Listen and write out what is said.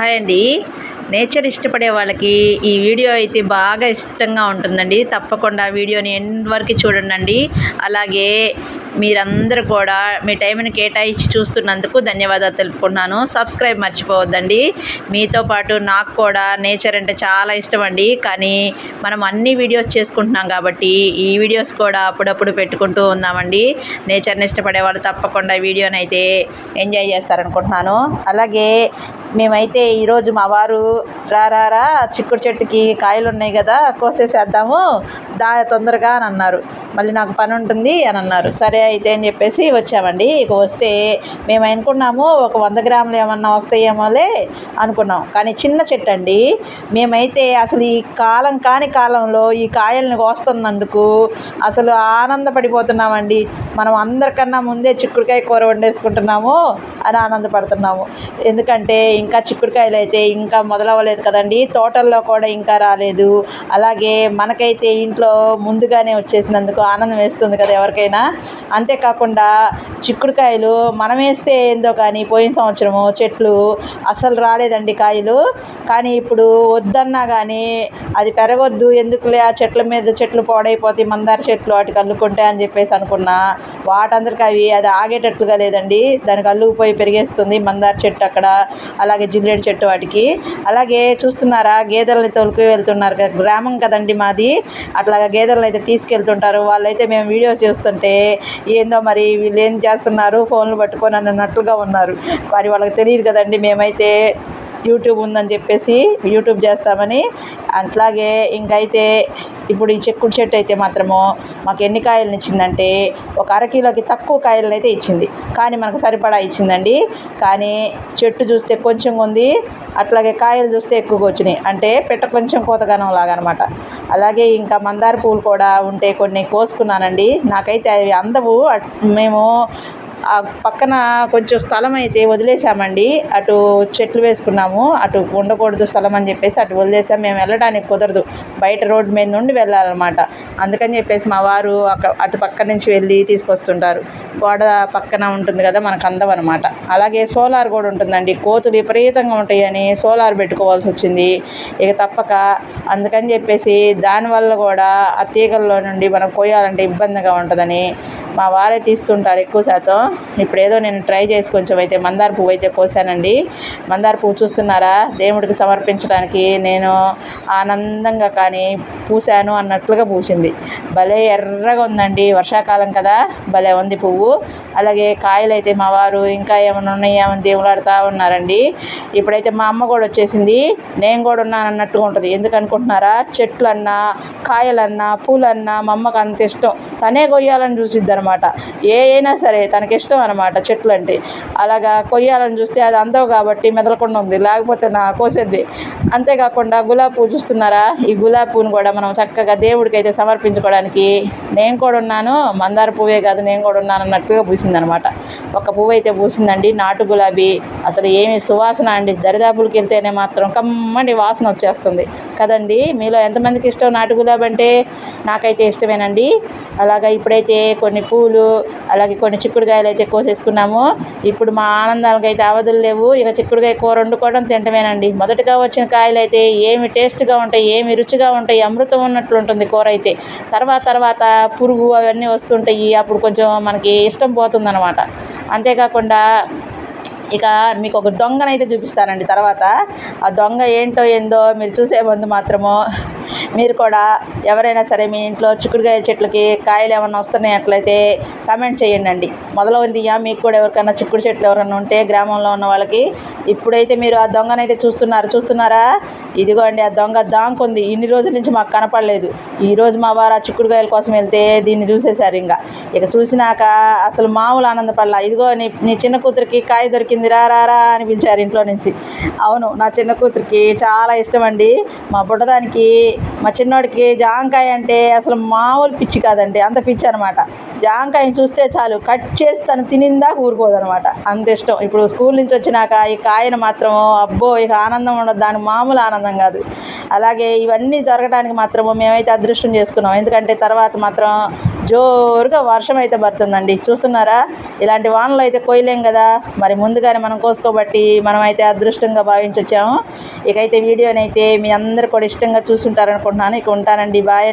Hi అండి. Nature ఇష్టపడే వాళ్ళకి ఈ వీడియో అయితే బాగా ఇష్టంగా ఉంటుందండి. తప్పకుండా వీడియోని ఎండ్ వరకు చూడండి అలాగే మీరందరూ కూడా మీ టైంని కేటాయించి చూస్తున్నందుకు ధన్యవాదాలు తెలుపుకుంటున్నాను. సబ్స్క్రైబ్ మర్చిపోవద్దండి. మీతో పాటు నాకు కూడా నేచర్ అంటే చాలా ఇష్టం అండి. కానీ మనం అన్ని వీడియోస్ చేసుకుంటున్నాం కాబట్టి ఈ వీడియోస్ కూడా అప్పుడప్పుడు పెట్టుకుంటూ ఉన్నామండి నేచర్ని ఇష్టపడే వాళ్ళు తప్పకుండా వీడియోని అయితే ఎంజాయ్ చేస్తారనుకుంటున్నాను. అలాగే మేమైతే ఈరోజు మా వారు రా రా రా చిక్కుడు చెట్టుకి కాయలు ఉన్నాయి కదా కోసేసేద్దాము దా తొందరగా అని అన్నారు. మళ్ళీ నాకు పని ఉంటుంది అని అన్నారు. సరే అయితే అని చెప్పేసి వచ్చామండి. ఇక వస్తే మేము అనుకున్నాము ఒక వంద గ్రాములు ఏమన్నా వస్తాయేమోలే అనుకున్నాం. కానీ చిన్న చెట్టు అండి మేమైతే అసలు ఈ కాలం కాని కాలంలో ఈ కాయల్ని కోస్తున్నందుకు అసలు ఆనందపడిపోతున్నామండి. మనం అందరికన్నా ముందే చిక్కుడుకాయ కూర వండేసుకుంటున్నాము అని ఆనందపడుతున్నాము. ఎందుకంటే ఇంకా చిక్కుడుకాయలు అయితే ఇంకా మొదలవ్వలేదు కదండి. తోటల్లో కూడా ఇంకా రాలేదు. అలాగే మనకైతే ఇంట్లో ముందుగానే వచ్చేసినందుకు ఆనందం వేస్తుంది కదా ఎవరికైనా. అంతేకాకుండా చిక్కుడుకాయలు మనం వేస్తే ఏందో కానీ పోయిన సంవత్సరము చెట్లు అసలు రాలేదండి కాయలు. కానీ ఇప్పుడు వద్దన్నా కానీ అది పెరగొద్దు ఎందుకులే ఆ చెట్ల మీద చెట్లు పాడైపోతాయి మందార చెట్లు వాటికి అల్లుకుంటే అని చెప్పేసి అనుకున్నా వాటందరికి అవి అది ఆగేటట్లుగా లేదండి. దానికి అల్లుకుపోయి పెరిగేస్తుంది మందార చెట్టు అక్కడ. అలాగే జిల్లేడు చెట్టు వాటికి. అలాగే చూస్తున్నారా గేదెలని తోలుకు వెళ్తున్నారు కదా గ్రామం కదండి మాది. అట్లాగా గేదెలను అయితే తీసుకెళ్తుంటారు. వాళ్ళైతే మేము వీడియోస్ చూస్తుంటే ఏందో మరి వీళ్ళు ఏం చేస్తున్నారు? ఫోన్లు పట్టుకొని అన్నట్టుగా ఉన్నారు. మరి వాళ్ళకి తెలియదు కదండి మేమైతే యూట్యూబ్ ఉందని చెప్పేసి యూట్యూబ్ చేస్తామని. అట్లాగే ఇంకైతే ఇప్పుడు ఈ చెక్కుడు చెట్టు అయితే మాత్రము మాకు ఎన్ని కాయలను ఇచ్చిందంటే ఒక అరకిలోకి తక్కువ కాయలను అయితే ఇచ్చింది. కానీ మనకు సరిపడా ఇచ్చిందండి. కానీ చెట్టు చూస్తే కొంచెం ఉంది. అట్లాగే కాయలు చూస్తే ఎక్కువగా వచ్చినాయి. అంటే పెట్ట కొంచెం కోతగానం లాగా అనమాట అలాగే ఇంకా మందార పువ్వులు కూడా ఉంటే కొన్ని కోసుకున్నానండి. నాకైతే అవి అందవు. అట్- మేము పక్కన కొంచెం స్థలం అయితే వదిలేసామండి. అటు చెట్లు వేసుకున్నాము. అటు ఉండకూడదు స్థలం అని చెప్పేసి అటు వదిలేసాం. మేము వెళ్ళడానికి కుదరదు. బయట రోడ్డు మీద నుండి వెళ్ళాలన్నమాట. అందుకని చెప్పేసి మా వారు అక్కడ అటు పక్క నుంచి వెళ్ళి తీసుకొస్తుంటారు. గోడ పక్కన ఉంటుంది కదా మనకు అందమన్నమాట అనమాట అలాగే సోలార్ కూడా ఉంటుందండి. కోతులు విపరీతంగా ఉంటాయని సోలార్ పెట్టుకోవాల్సి వచ్చింది. ఇక తప్పక. అందుకని చెప్పేసి దానివల్ల కూడా ఆ తీగల్లో నుండి మనం కోయాలంటే ఇబ్బందిగా ఉంటుందని మా వారే తీస్తుంటారు ఎక్కువ శాతం. ఇప్పుడు ఏదో నేను ట్రై చేసి కొంచెం అయితే మందార పువ్వు అయితే పోసానండి. మందార పువ్వు చూస్తున్నారా? దేవుడికి సమర్పించడానికి నేను ఆనందంగా కానీ పూసాను అన్నట్లుగా పూసింది. భలే ఎర్రగా ఉందండి వర్షాకాలం కదా భలే ఉంది పువ్వు. అలాగే కాయలు అయితే మా వారు ఇంకా ఏమైనా ఉన్నాయేమని దేవులాడుతూ ఉన్నారండి. ఇప్పుడైతే మా అమ్మ కూడా వచ్చేసింది. నేను కూడా ఉన్నాను అన్నట్టుగా ఉంటుంది. ఎందుకు అనుకుంటున్నారా? చెట్లన్నా కాయలన్నా పూలన్నా మా అమ్మకు అంత ఇష్టం. తనే కొయ్యాలని చూసిద్ది అనమాట ఏ అయినా సరే తనకి ఇష్టం అనమాట చెట్లు అంటే అలాగా కొయ్యాలని చూస్తే అది అందవు కాబట్టి మెదలకుండా ఉంది. లేకపోతే నా కోసేద్ది. అంతేకాకుండా గులాబీ పువ్వు చూస్తున్నారా? ఈ గులాబీ పువ్వును కూడా మనం చక్కగా దేవుడికి అయితే సమర్పించుకోవడానికి నేను కూడా ఉన్నాను. మందార పువ్వే కాదు నేను కూడా ఉన్నాను అన్నట్టుగా పూసిందనమాట ఒక పువ్వు అయితే పూసిందండి. నాటు గులాబీ. అసలు ఏమి సువాసన అండి. దరిదాపులకి వెళ్తేనే మాత్రం కమ్మని వాసన వచ్చేస్తుంది. కదండి? మీలో ఎంతమందికి ఇష్టం నాటు గులాబీ అంటే? నాకైతే ఇష్టమేనండి. అలాగా ఇప్పుడైతే కొన్ని పూలు అలాగే కొన్ని చిక్కుడుకాయలు అయితే కోసేసుకున్నాము ఇప్పుడు మా ఆనందానికి అయితే అవధులు లేవు. ఇక చిక్కుడుకాయ కూర వండుకోవడం తింటమేనండి. మొదటగా వచ్చిన కాయలు అయితే ఏమి టేస్ట్గా ఉంటాయి ఏమి రుచిగా ఉంటాయి అమృతం ఉన్నట్లు ఉంటుంది కూర అయితే. తర్వాత తర్వాత పురుగు అవన్నీ వస్తుంటాయి. అప్పుడు కొంచెం మనకి ఇష్టం పోతుందన్నమాట. అంతేకాకుండా ఇక మీకు ఒక దొంగనైతే చూపిస్తానండి తర్వాత. ఆ దొంగ ఏంటో ఏందో మీరు చూసే ముందు మాత్రము మీరు కూడా ఎవరైనా సరే మీ ఇంట్లో చిక్కుడుకాయ చెట్లకి కాయలు ఏమైనా వస్తున్నాయి అట్లయితే కామెంట్ చేయండి అండి. మొదలవుందియా మీకు కూడా ఎవరికైనా చిక్కుడు చెట్లు ఎవరైనా ఉంటే గ్రామంలో ఉన్న వాళ్ళకి ఇప్పుడైతే మీరు ఆ దొంగనైతే చూస్తున్నారు చూస్తున్నారా? ఇదిగో అండి ఆ దొంగ దాంకుంది. ఇన్ని రోజుల నుంచి మాకు కనపడలేదు. ఈరోజు మా వారు ఆ చిక్కుడుకాయల కోసం వెళ్తే దీన్ని చూసేశారు ఇంకా. ఇక చూసినాక అసలు మామూలు ఆనందపడలా ఇదిగో నీ నీ చిన్న కూతురికి కాయ దొరికింది రా రా రా అని పిలిచారు ఇంట్లో నుంచి. అవును నా చిన్న కూతురికి చాలా ఇష్టం అండి. మా బుడ్డదానికి మా చిన్నోడికి జాంకాయ అంటే అసలు మామూలు పిచ్చి కాదండి. అంత పిచ్చి అనమాట జాంకాయని చూస్తే చాలు కట్ చేసి తను తినిందా ఊరుకోదనమాట అంత ఇష్టం. ఇప్పుడు స్కూల్ నుంచి వచ్చినాక ఇక ఆయన మాత్రం అబ్బో ఇక ఆనందం ఉండదు. దాని మామూలు ఆనందం కాదు. అలాగే ఇవన్నీ దొరకడానికి మాత్రము మేమైతే అదృష్టం చేసుకున్నాం. ఎందుకంటే తర్వాత మాత్రం జోరుగా వర్షం అయితే పడుతుందండి. చూస్తున్నారా? ఇలాంటి వానలు అయితే కోయలేం కదా? మరి ముందుగానే మనం కోసుకోబట్టి మనం అయితే అదృష్టంగా భావించొచ్చాము. ఇకైతే వీడియోనైతే మీ అందరు కూడా ఇష్టంగా చూసుంటారనుకుంటున్నాను. ఇక ఉంటానండి. బాయ్